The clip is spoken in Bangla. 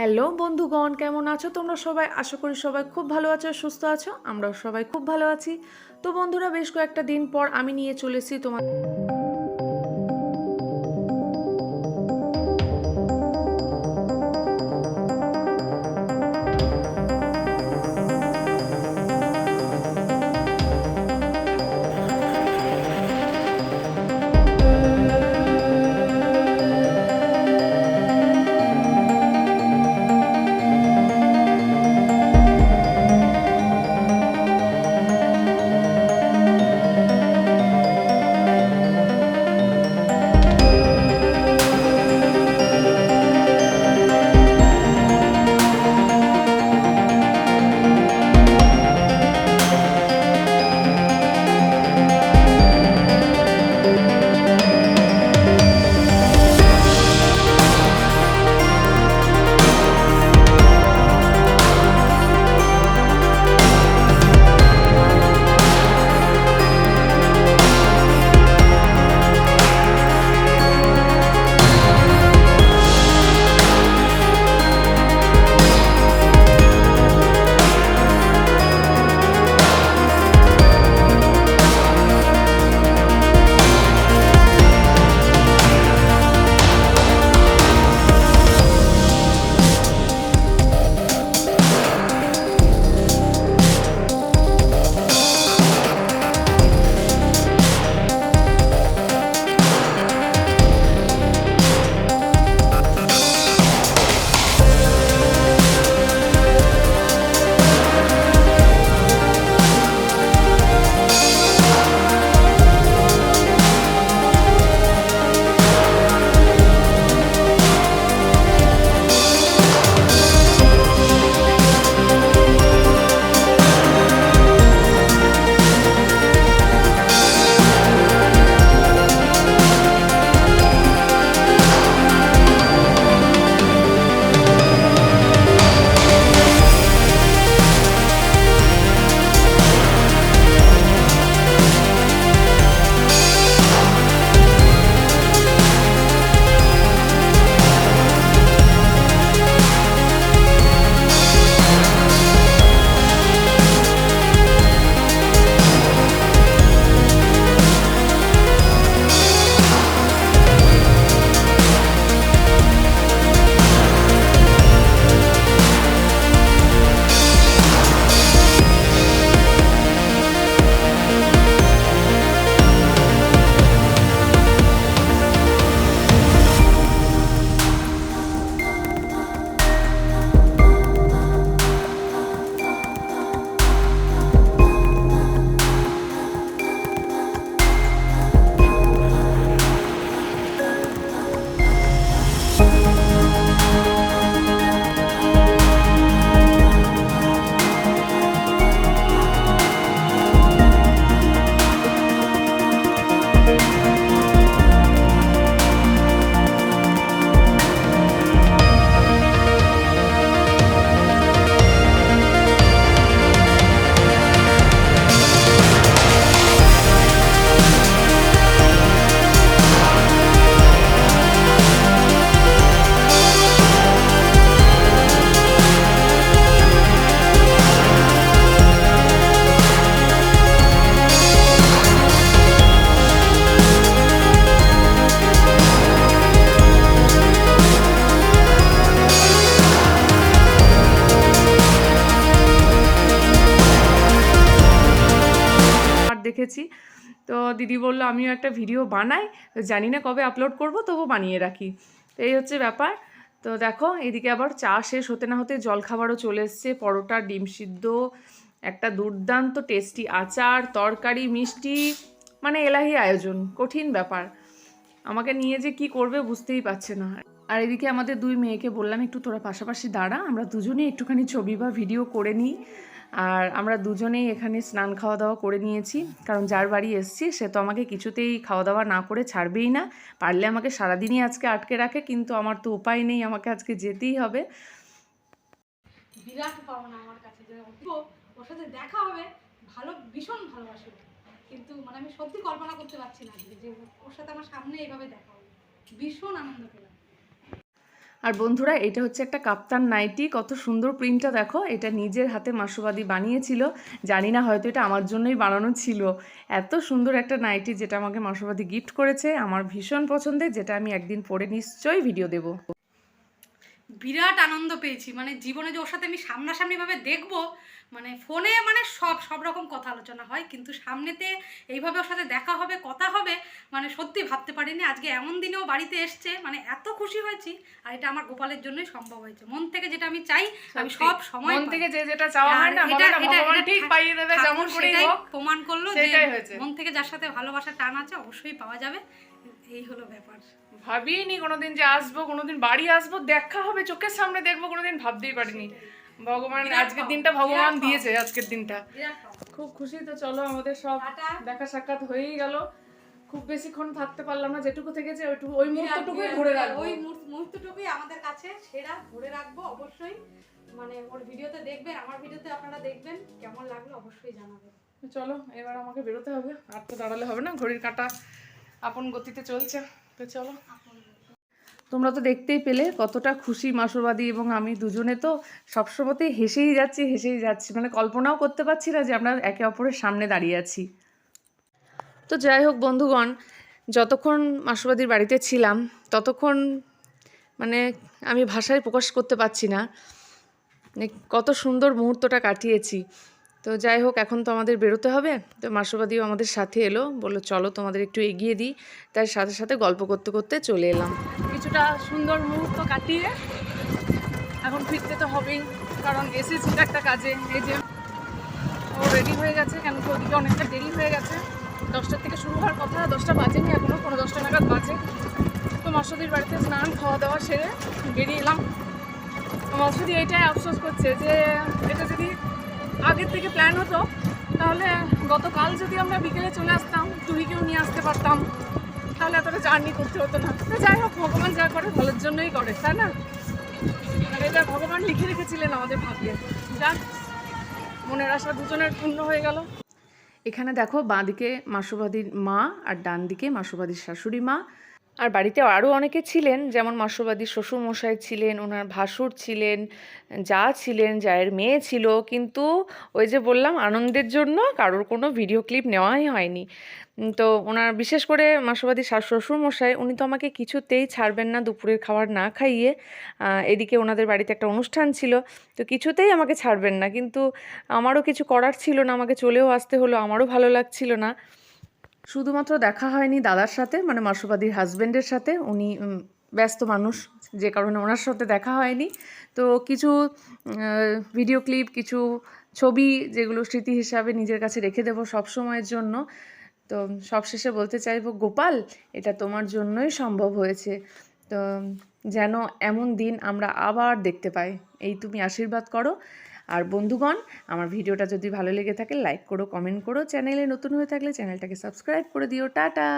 হ্যালো বন্ধুগণ, কেমন আছো? তোমরা সবাই? আশা করি সবাই খুব ভালো আছো সুস্থ আছো। আমরাও সবাই খুব ভালো আছি। তো বন্ধুরা, বেশ কয়েকটা দিন পর আমি নিয়ে চলেছি তোমার তো দিদি বলল, আমিও একটা ভিডিও বানাই, জানি না কবে আপলোড করব তবু বানিয়ে রাখি। তো এই হচ্ছে ব্যাপার। তো দেখো, এদিকে আবার চা শেষ হতে না হতে জলখাবারও চলে এসছে, পরোটা, ডিম সিদ্ধ, একটা দুর্দান্ত টেস্টি আচার, তরকারি, মিষ্টি মানে এলাহি আয়োজন, কঠিন ব্যাপার। আমাকে নিয়ে যে কি করবে বুঝতেই পারছে না। আর এদিকে আমাদের দুই মেয়েকে বললাম, একটু তোরা পাশাপাশি দাঁড়া, আমরা দুজনেই একটুখানি ছবি বা ভিডিও করে নিই। আর আমরা দুজনেই এখানে স্নান খাওয়া দাওয়া করে নিয়েছি। কারণ যার বাড়ি এসছি, সে তো আমাকে কিছুতেই খাওয়া দাওয়া না করে ছাড়বেই না। পারলে আমাকে সারাদিনই আজকে আটকে রাখে, কিন্তু আমার তো উপায় নেই, আমাকে আজকে যেতেই হবে। বিরাট পাওনা আমার কাছে যে ওর সাথে দেখা হবে, ভালো, ভীষণ ভালোবাসে। কিন্তু মানে আমি সত্যি কল্পনা করতে পারছি না যে ওর সাথে আমার সামনে এইভাবে দেখা হবে। ভীষণ আনন্দ পেলাম। আর বন্ধুরা, এটা হচ্ছে একটা কাপ্তান নাইটি। কত সুন্দর প্রিন্টটা দেখো। এটা নিজের হাতে মাসুবাদি বানিয়েছিল। জানি না হয়তো এটা আমার জন্যই বানানো ছিল। এত সুন্দর একটা নাইটি যেটা আমাকে মাসুবাদি গিফট করেছে। আমার ভীষণ পছন্দের, যেটা আমি একদিন পরে নিশ্চয়ই ভিডিও দেবো। বিরাট আনন্দ পেয়েছি। মানে জীবনে যে ওর সাথে আমি সামনাসামনিভাবে দেখব মানে ফোনে মানে সব সব রকম কথা আলোচনা হয় কিন্তু সামনেতে এইভাবে ওর সাথে দেখা হবে কথা হবে মানে সত্যি ভাবতে পারিনি। আজকে এমন দিনেও বাড়িতে এসছে মানে এত খুশি হয়েছি আর এটা আমার গোপালের জন্যই সম্ভব হয়েছে। মন থেকে যেটা আমি চাই আমি সব সময় মন থেকে যে যেটা চাওয়া হয় না এটা- এটা- ঠিক পাইয়ে দেবে যেমন ঠাকুর করেই সেটাই হোক। প্রমাণ করল যে মন থেকে যার সাথে ভালোবাসা টান আছে অবশ্যই পাওয়া যাবে। এই হলো ব্যাপার। ভাবিনি কোনোদিন যে আসব কোনোদিন বাড়ি আসব দেখা হবে চোখের সামনে দেখব কোনোদিন ভাবতেই পারিনি। ভগবান আজকের দিনটা ভগবান দিয়েছে আজকের দিনটা। খুব খুশি তো চলো আমাদের সব দেখা সাক্ষাৎ হয়েই গেল। খুব বেশিক্ষণ থাকতে পারলাম না যেটুকু থেকেছে ওইটুকু ওই মুহূর্তটুকুই ঘুরে রাখব। ওই মুহূর্তটুকুই আমাদের কাছে সেরা ধরে রাখব অবশ্যই। মানে ওর ভিডিওতে দেখবেন আমার ভিডিওতে আপনারা দেখবেন কেমন লাগল অবশ্যই জানাবেন। চলো এবার আমাকে বেরোতে হবে আর তো দাঁড়ালে হবে না ঘড়ির কাঁটা আপন গতিতে চলছে। তো চলো। তোমরা তো দেখতেই পেলে কতটা খুশি মাসুরবাদী এবং আমি দুজনে তো সবসময়তেই হেসেই যাচ্ছি হেসেই যাচ্ছি। মানে কল্পনাও করতে পারছি না যে আমরা একে অপরের সামনে দাঁড়িয়ে আছি। তো যাই হোক বন্ধুগণ যতক্ষণ মাসুবাদীর বাড়িতে ছিলাম ততক্ষণ মানে আমি ভাষায় প্রকাশ করতে পারছি না। মানে কত সুন্দর মুহূর্তটা কাটিয়েছি। তো যাই হোক, এখন তো আমাদের বেরোতে হবে। তো মাসুবাদিও আমাদের সাথে এলো, বলল, চলো তোমাদের একটু এগিয়ে দিই। তার সাথে সাথে গল্প করতে করতে চলে এলাম। কিছুটা সুন্দর মুহূর্ত কাটিয়ে এখন ফিরতে তো হবেই, কারণ এসেছি একটা কাজে। এই যে ও রেডি হয়ে গেছে, কেন কি ওদিকে অনেকটা দেরি হয়ে গেছে। দশটার থেকে শুরু হওয়ার কথা, দশটা বাজেনি এখনও কোনো দশটা নাগাদ বাজে। তো মাসুদির বাড়িতে স্নান, খাওয়া দাওয়া সেরে বেরিয়ে এলাম। মাসুদি এটাই আফসোস করছে যে এটা যদি আগের থেকে প্ল্যান হতো। তাহলে গতকাল যদি আমরা বিকেলে চলে আসতাম, টুরিকেও নিয়ে আসতে পারতাম। তাহলে এতটা জার্নি করতে হতো না। তো যাই হোক, ভগবান যা করে, ভালোর জন্যই করে, তাই না? এটা ভগবান লিখে রেখেছিলেন আমাদের ভাগ্যে। যাক, মনের আশা দুজনের পূর্ণ হয়ে গেল। এখানে দেখো, বাঁদিকে মাসুবাদীর মা আর ডান দিকে মাসুবাদীর শাশুড়ি মা। আর বাড়িতে আরও অনেকে ছিলেন, যেমন মাসুবাদীর শ্বশুরমশাই ছিলেন, ওনার ভাসুর ছিলেন, যা ছিলেন, জায়ের মেয়ে ছিল, কিন্তু ওই যে বললাম, আনন্দের জন্য কারোর কোনো ভিডিও ক্লিপ নেওয়াই হয়নি। তো ওনার বিশেষ করে মাসুবাদী শ্বশুর মশাই উনি তো আমাকে কিছুতেই ছাড়বেন না, দুপুরের খাবার না খাইয়ে এদিকে ওনাদের বাড়িতে একটা অনুষ্ঠান ছিল, তো কিছুতেই আমাকে ছাড়বেন না, কিন্তু আমারও কিছু করার ছিল না, আমাকে চলেও আসতে হলো, আমারও ভালো লাগছিল না। শুধুমাত্র দেখা হয়নি দাদার সাথে মানে মাসুবাদীর হাজবেন্ডের সাথে। উনি ব্যস্ত মানুষ, যে কারণে ওনার সাথে দেখা হয়নি। তো কিছু ভিডিও ক্লিপ কিছু ছবি যেগুলো স্মৃতি হিসাবে নিজের কাছে রেখে দেবো সব সময়ের জন্য। তো সবশেষে বলতে চাইব, গোপাল, এটা তোমার জন্যই সম্ভব হয়েছে। তো যেন এমন দিন আমরা আবার দেখতে পাই। এই তুমি আশীর্বাদ করো। আর বন্ধুগণ, আমার ভিডিওটা যদি ভালো লেগে থাকে লাইক করো কমেন্ট করো। চ্যানেলে নতুন হয়ে থাকলে চ্যানেলটাকে সাবস্ক্রাইব করে দিও। টাটা!